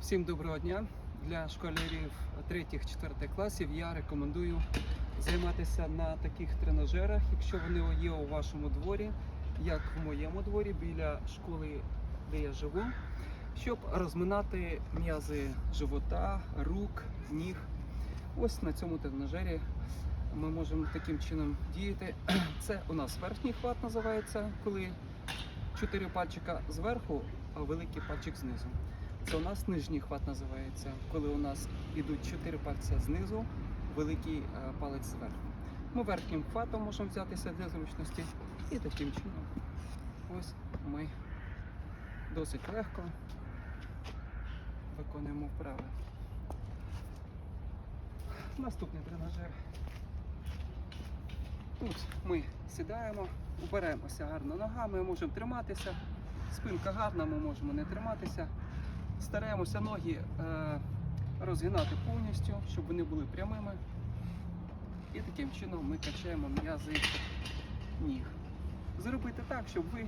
Всім доброго дня. Для школярів 3-4 класів я рекомендую займатися на таких тренажерах, якщо вони є у вашому дворі, як в моєму дворі біля школи, де я живу, щоб розминати м'язи живота, рук, ніг. Ось на цьому тренажері ми можемо таким чином діяти. Це у нас верхній хват називається, коли чотири пальчика зверху, а великий пальчик знизу. Це у нас нижній хват називається, коли у нас йдуть чотири пальця знизу, великий е, палець зверху. Ми верхнім хватом можемо взятися для зручності і таким чином. Ось ми досить легко виконуємо вправи. Наступний тренажер. Тут ми сідаємо, упираємося гарно ногами, можемо триматися. Спинка гарна, ми можемо не триматися. Стараємося ноги е, розгинати повністю, щоб вони були прямими. І таким чином ми качаємо м'язи ніг. Зробити так, щоб ви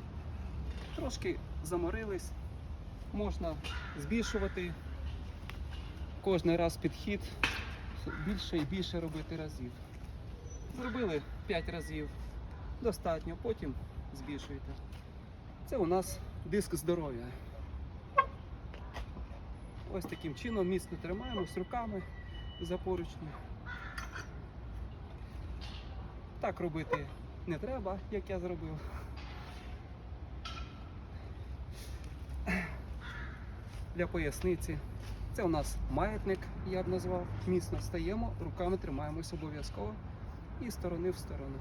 трошки заморились. Можна збільшувати кожен раз підхід, більше і більше робити разів. Зробили 5 разів, достатньо, потім збільшуєте. Це у нас диск здоров'я. Ось таким чином міцно тримаємось руками за поручні. Так робити не треба, як я зробив. Для поясниці. Це у нас маятник, я б назвав. Міцно стаємо, руками тримаємось обов'язково і сторони в сторону.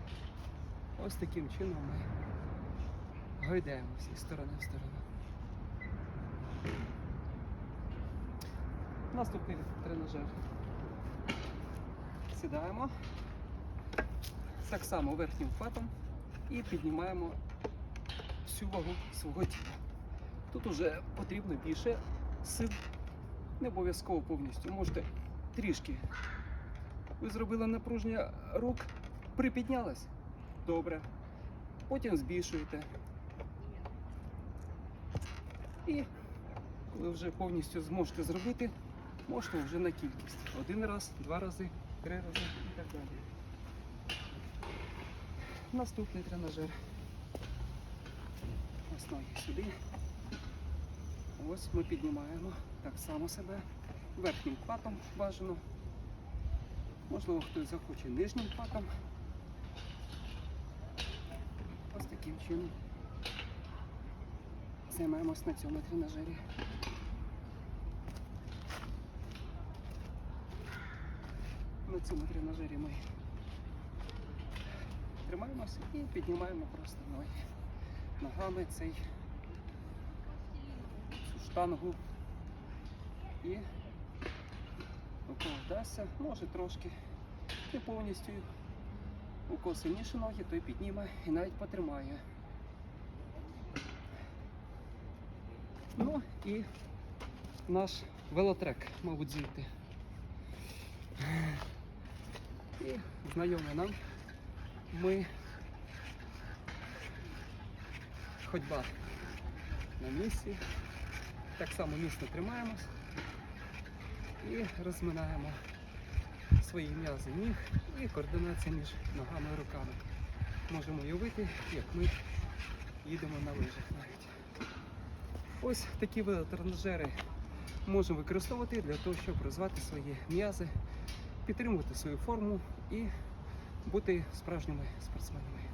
Ось таким чином ми гойдаємося із сторони в сторону. Наступний тренажер. Сідаємо так само верхнім хватом і піднімаємо всю вагу свого тіла. Тут уже потрібно більше сил, не обов'язково повністю. Можете трішки. Ви зробили напруження рук, припіднялись. Добре. Потім збільшуєте. І коли вже повністю зможете зробити, можете вже на кількість. Один раз, два рази, три рази і так далі. Наступний тренажер. Ось ноги сюди. Ось ми піднімаємо так само себе верхнім хватом бажано. Можливо, хтось захоче нижнім хватом. Ось таким чином займаємось на цьому тренажері. На цьому тренажері ми тримаємося і піднімаємо просто ноги. Ногами цей цю штангу. І у кого вдасться, може трошки, не повністю. У кого сильніші ноги, той підніме і навіть потримає. Ну і наш велотрек, мабуть, звідти. І знайомий нам ми ходьба на місці. Так само міцно тримаємось і розминаємо свої м'язи ніг і координація між ногами і руками. Можемо уявити, як ми їдемо на лижах навіть. Ось такі велотренажери можемо використовувати для того, щоб розвивати свої м'язи, підтримувати свою форму і бути справжніми спортсменами.